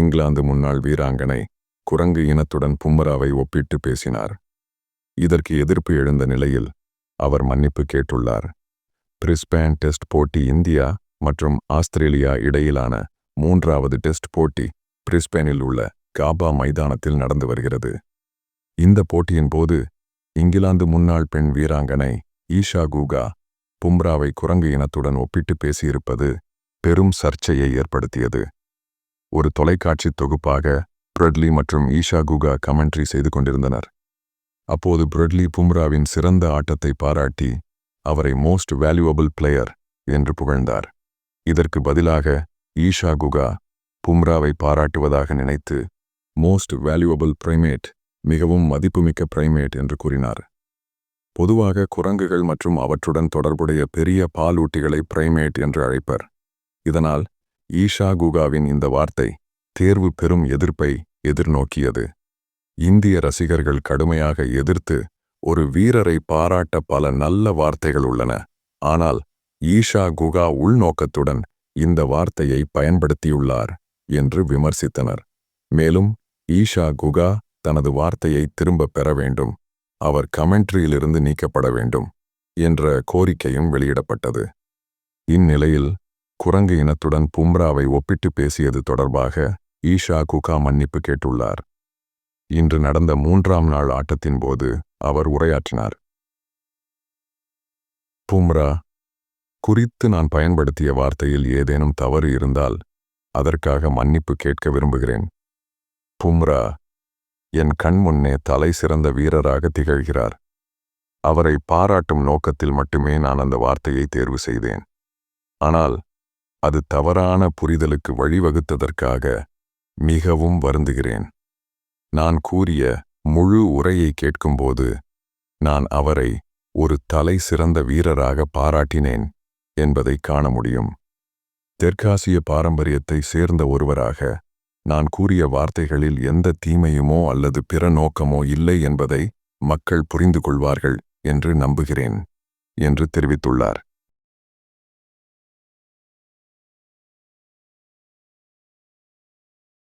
இங்கிலாந்து முன்னாள் வீராங்கனை குரங்கு இனத்துடன் பும்ராவை ஒப்பிட்டு பேசினார். இதற்கு எதிர்ப்பு எழுந்த நிலையில் அவர் மன்னிப்பு கேட்டுள்ளார். பிரிஸ்பேன் டெஸ்ட் போட்டி இந்தியா மற்றும் ஆஸ்திரேலியா இடையிலான மூன்றாவது டெஸ்ட் போட்டி பிரிஸ்பேனில் உள்ள காபா மைதானத்தில் நடந்து வருகிறது. இந்த போட்டியின் போது இங்கிலாந்து முன்னாள் பெண் வீராங்கனை ஈஷா கூகா பும்ராவை குரங்கு இனத்துடன் ஒப்பிட்டு பேசியிருப்பது பெரும் சர்ச்சையை ஏற்படுத்தியது. ஒரு தொலைக்காட்சி தொகுப்பாக பிரெட்லி மற்றும் ஈஷா குகா கமெண்ட்ரி செய்து கொண்டிருந்தனர். அப்போது பிரெட்லி பும்ராவின் சிறந்த ஆட்டத்தை பாராட்டி அவரை மோஸ்ட் வேல்யூவபிள் பிளேயர் என்று புகழ்ந்தார். இதற்கு பதிலாக ஈஷா குகா பும்ராவை பாராட்டுவதாக நினைத்து மோஸ்ட் வேல்யூவபிள் பிரைமேட் மிகவும் மதிப்புமிக்க பிரைமேட் என்று கூறினார். பொதுவாக குரங்குகள் மற்றும் அவற்றுடன் தொடர்புடைய பெரிய பாலூட்டிகளை பிரைமேட் என்று அழைப்பர். இதனால் ஈஷா குகாவின் இந்த வார்த்தை தேர்வு பெரும் எதிர்ப்பை எதிர்நோக்கியது. இந்திய ரசிகர்கள் கடுமையாக எதிர்த்து ஒரு வீரரை பாராட்ட பல நல்ல வார்த்தைகள் உள்ளன. ஆனால் ஈஷா குகா உள்நோக்கத்துடன் இந்த வார்த்தையை பயன்படுத்தியுள்ளார் என்று விமர்சித்தனர். மேலும் ஈஷா குகா தனது வார்த்தையை திரும்பப் பெற வேண்டும். அவர் கமெண்ட்ரியிலிருந்து நீக்கப்பட வேண்டும் என்ற கோரிக்கையும் வெளியிடப்பட்டது. இந்நிலையில் குரங்கு இனத்துடன் பும்ராவை ஒப்பிட்டு பேசியது தொடர்பாக ஈஷா குகா மன்னிப்பு கேட்டுள்ளார். இன்று நடந்த மூன்றாம் நாள் ஆட்டத்தின் போது அவர் உரையாற்றினார். பும்ரா குறித்து நான் பயன்படுத்திய வார்த்தையில் ஏதேனும் தவறு இருந்தால் அதற்காக மன்னிப்பு கேட்க விரும்புகிறேன். பும்ரா என் கண் முன்னே தலை சிறந்த வீரராக திகழ்கிறார். அவரை பாராட்டும் நோக்கத்தில் மட்டுமே நான் அந்த வார்த்தையை தேர்வு செய்தேன். ஆனால் அது தவறான புரிதலுக்கு வழிவகுத்ததற்காக மிகவும் வருந்துகிறேன். நான் கூறிய முழு உரையை கேட்கும்போது நான் அவரை ஒரு தலை சிறந்த வீரராக பாராட்டினேன் என்பதை காண முடியும். தெற்காசிய பாரம்பரியத்தை சேர்ந்த ஒருவராக நான் கூறிய வார்த்தைகளில் எந்த தீமையுமோ அல்லது பிற நோக்கமோ இல்லை என்பதை மக்கள் புரிந்து கொள்வார்கள் என்று நம்புகிறேன் என்று தெரிவித்துள்ளார்.